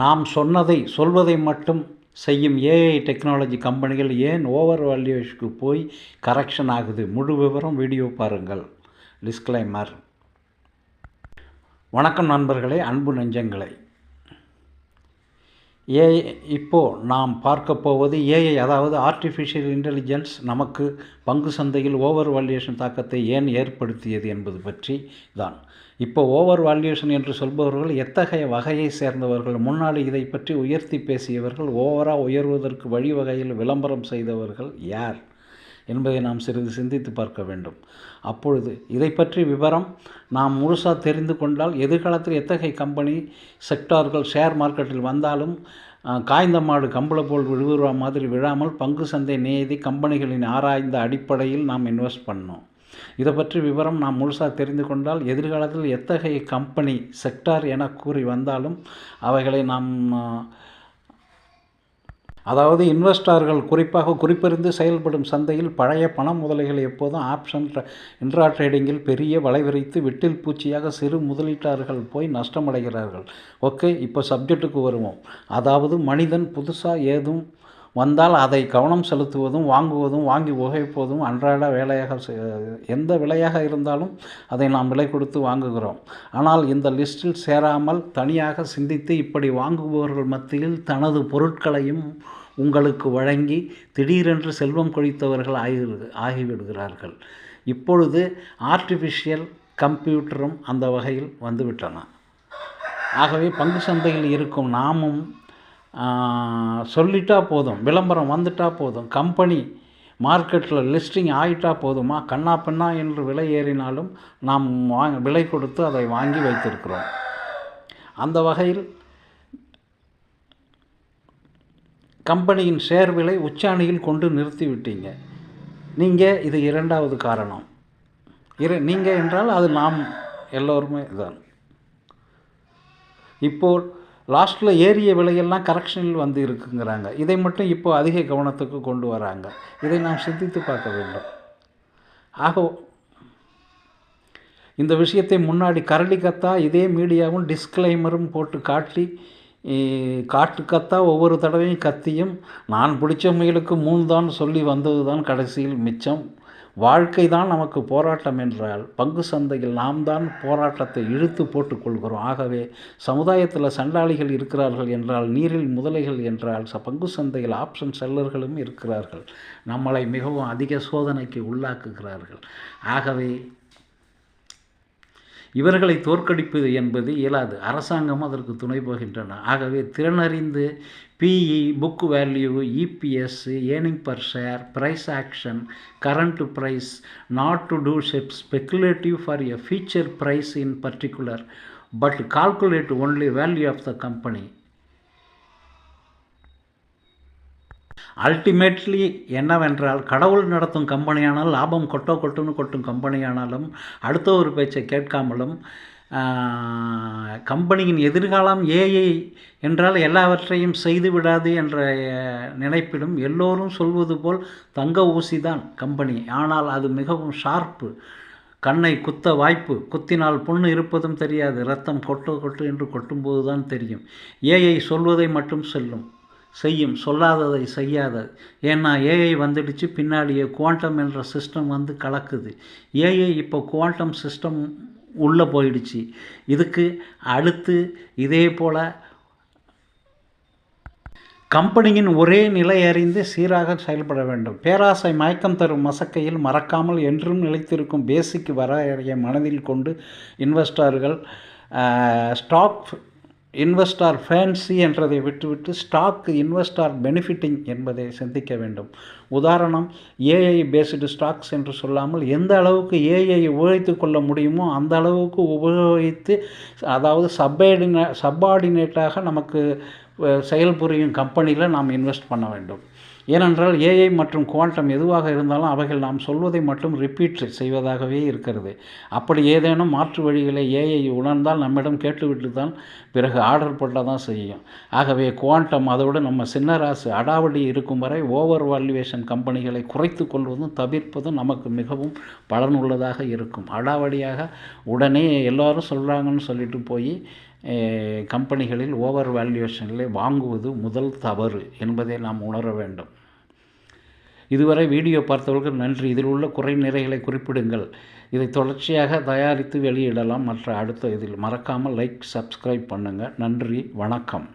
நாம் சொன்னதை சொல்வதை மட்டும் செய்யும் ஏஐ டெக்னாலஜி கம்பெனிகள் ஏன் ஓவர் வேல்யூவேஷனுக்கு போய் கரெக்ஷன் ஆகுது? முழு விவரம் வீடியோ பாருங்கள். டிஸ்க்ளைமர் வணக்கம் நண்பர்களே அன்பு நெஞ்சங்களே. ஏஐ இப்போது நாம் பார்க்க போவது ஏஐ அதாவது ஆர்டிஃபிஷியல் இன்டெலிஜென்ஸ் நமக்கு பங்கு சந்தையில் ஓவர் வால்யூஷன் தாக்கத்தை ஏன் ஏற்படுத்தியது என்பது பற்றி தான். இப்போ ஓவர் வால்யூஷன் என்று சொல்பவர்கள் எத்தகைய வகையை சேர்ந்தவர்கள் முன்னாடி இதை பற்றி உயர்த்தி பேசியவர்கள் ஓவராக உயர்வதற்கு வழிவகையில் விளம்பரம் செய்தவர்கள் யார்? என்பதை நாம் சிறிது சிந்தித்து பார்க்க வேண்டும். அப்பொழுது இதை பற்றி விவரம் நாம் முழுசாக தெரிந்து கொண்டால் எதிர்காலத்தில் எத்தகைய கம்பெனி செக்டார்கள் ஷேர் மார்க்கெட்டில் வந்தாலும் காய்ந்த மாடு கம்பளை போல் விழுவுற மாதிரி விழாமல் பங்கு சந்தை நியதி கம்பெனிகளின் ஆராய்ந்த அடிப்படையில் நாம் இன்வெஸ்ட் பண்ணோம். இதை பற்றி விவரம் நாம் முழுசாக தெரிந்து கொண்டால் எதிர்காலத்தில் எத்தகைய கம்பெனி செக்டார் என கூறி வந்தாலும் அவைகளை நாம் அதாவது இன்வெஸ்டார்கள் குறிப்பாக குறிப்பறிந்து செயல்படும் சந்தையில் பழைய பண முதலைகள் எப்போதும் ஆப்ஷன் இன்ட்ரா ட்ரேடிங்கில் பெரிய வளைவிரித்து விட்டில் பூச்சியாக சிறு முதலீட்டாளர்கள் போய் நஷ்டமடைகிறார்கள். ஓகே இப்போ சப்ஜெக்ட்டுக்கு வருவோம். அதாவது மனிதன் புதுசாக ஏதும் வந்தால் அதை கவனம் செலுத்துவதும் வாங்குவதும் வாங்கி உகைப்பதும் அன்றாட வேலையாக எந்த விலையாக இருந்தாலும் அதை நாம் விலை கொடுத்து வாங்குகிறோம். ஆனால் இந்த லிஸ்டில் சேராமல் தனியாக சிந்தித்து இப்படி வாங்குபவர்கள் மத்தியில் தனது பொருட்களையும் உங்களுக்கு வழங்கி திடீரென்று செல்வம் கொழித்தவர்கள் ஆகி ஆகிவிடுகிறார்கள். இப்பொழுது ஆர்டிஃபிஷியல் கம்ப்யூட்டரும் அந்த வகையில் வந்துவிட்டன. ஆகவே பங்கு சந்தையில் இருக்கும் நாமும் சொல்லிட்டா போதும் விளம்பரம் வந்துட்டா போதும் கம்பெனி மார்க்கெட்டில் லிஸ்டிங் ஆகிட்டா போதுமா கண்ணா பெண்ணா என்று விலை ஏறினாலும் நாம் வாங்க விலை கொடுத்து அதை வாங்கி வைத்திருக்கிறோம். அந்த வகையில் கம்பெனியின் ஷேர் விலை உச்சாணியில் கொண்டு நிறுத்திவிட்டீங்க நீங்கள் இது இரண்டாவது காரணம். இரு நீங்கள் என்றால் அது நாம் எல்லோருமே தான். இப்போது லாஸ்ட்டில் ஏறிய விலையெல்லாம் கரெக்ஷனில் வந்து இருக்குங்கிறாங்க. இதை மட்டும் இப்போ அதிக கவனத்துக்கு கொண்டு வராங்க. இதை நாம் சிந்தித்து பார்க்க வேண்டும். ஆக இந்த விஷயத்தை முன்னாடி கரடி கத்தா இதே மீடியாவும் டிஸ்க்ளைமரும் போட்டு காட்டி காட்டு கத்தா ஒவ்வொரு தடவையும் கத்தியும் நான் பிடிச்ச முயலுக்கு மூணு தான் சொல்லி வந்தது தான் கடைசியில் மிச்சம். வாழ்க்கை தான் நமக்கு போராட்டம் என்றால் பங்கு சந்தையில் நாம் தான் போராட்டத்தை இழுத்து போட்டுக்கொள்கிறோம் ஆகவே சமுதாயத்தில் சண்டாளிகள் இருக்கிறார்கள் என்றால் நீரில் முதலைகள் என்றால் ச பங்கு சந்தையில் ஆப்ஷன் செல்லர்களும் இருக்கிறார்கள். நம்மளை மிகவும் அதிக சோதனைக்கு உள்ளாக்குகிறார்கள். ஆகவே இவர்களை தோற்கடிப்பது என்பது இயலாது. அரசாங்கம் அதற்கு துணை போகின்றன. ஆகவே திறனறிந்து PE book value EPS earning per share price action current price not to do ஷெப் speculative for a future price in particular but calculate only value of the company ultimately என்னவென்றால் கடவுள் நடத்தும் கம்பெனியானால் லாபம் கொட்டோ கொட்டுன்னு கொட்டும் கம்பெனியானாலும் அடுத்த ஒரு பேச்சை கேட்காமலும் கம்பெனியின் எதிர்காலம் ஏஐ என்றால் எல்லாவற்றையும் செய்து விடாது என்ற நினைப்பிலும் எல்லோரும் சொல்வது போல் தங்க ஊசி தான் கம்பெனி. ஆனால் அது மிகவும் ஷார்ப்பு கண்ணை குத்த வாய்ப்பு. குத்தினால் புண்ணு இருப்பதும் தெரியாது. ரத்தம் கொட்டு கொட்டு என்று கொட்டும்போது தான் தெரியும் ஏஐ சொல்வதை மட்டும் செல்லும். செய்யும் சொல்லாததை செய்யாத. ஏன்னா ஏஐ வந்துடுச்சு பின்னாடியே குவாண்டம் என்ற சிஸ்டம் வந்து கலக்குது. ஏஐ இப்போ குவாண்டம் சிஸ்டம் உள்ளே போயிடுச்சு. இதுக்கு அடுத்து இதே போல் கம்பெனியின் ஒரே நிலை அறிந்து சீராக செயல்பட வேண்டும். பேராசை மயக்கம் தரும் மசக்கையில் மறக்காமல் என்றும் நிலைத்திருக்கும் பேசிக் வரையறையை மனதில் கொண்டு இன்வெஸ்டர்கள் ஸ்டாக் இன்வெஸ்டார் ஃபேன்சி என்றதை விட்டுவிட்டு ஸ்டாக் இன்வெஸ்டார் பெனிஃபிட்டிங் என்பதை சிந்திக்க வேண்டும். உதாரணம் ஏஐ பேஸ்டு ஸ்டாக்ஸ் என்று சொல்லாமல் எந்த அளவுக்கு ஏஐ உபயோகித்து கொள்ள முடியுமோ அந்த அளவுக்கு உபயோகித்து அதாவது சப்பார்டினே சப்பார்டினேட்டாக நமக்கு செயல்புரியும் கம்பெனியில் நாம் இன்வெஸ்ட் பண்ண வேண்டும். ஏனென்றால் ஏஐ மற்றும் குவாண்டம் எதுவாக இருந்தாலும் அவைகள் நாம் சொல்வதை மட்டும் ரிப்பீட் செய்வதாகவே இருக்கிறது. அப்படி ஏதேனும் மாற்று வழிகளை ஏஐ உணர்ந்தால் நம்மிடம் கேட்டுவிட்டு தான் பிறகு ஆர்டர் போட்டால் தான் செய்யும். ஆகவே குவாண்டம் அதோடு நம்ம சின்ன ராசு அடாவடி இருக்கும் வரை ஓவர் வால்யூவேஷன் கம்பெனிகளை குறைத்து கொள்வதும் தவிர்ப்பதும் நமக்கு மிகவும் பலனுள்ளதாக இருக்கும். அடாவடியாக உடனே எல்லோரும் சொல்கிறாங்கன்னு சொல்லிட்டு போய் கம்பெனிகளில் ஓவர் வேல்யூவேஷனில் வாங்குவது முதல் தவறு என்பதை நாம் உணர வேண்டும். இதுவரை வீடியோ பார்த்தவர்கள் நன்றி. இதில் உள்ள குறை நிறைகளை குறிப்பிடுங்கள். இதை தொடர்ச்சியாக தயாரித்து வெளியிடலாம். மற்ற அடுத்த இதில் மறக்காமல் லைக் சப்ஸ்கிரைப் பண்ணுங்கள் நன்றி. வணக்கம்.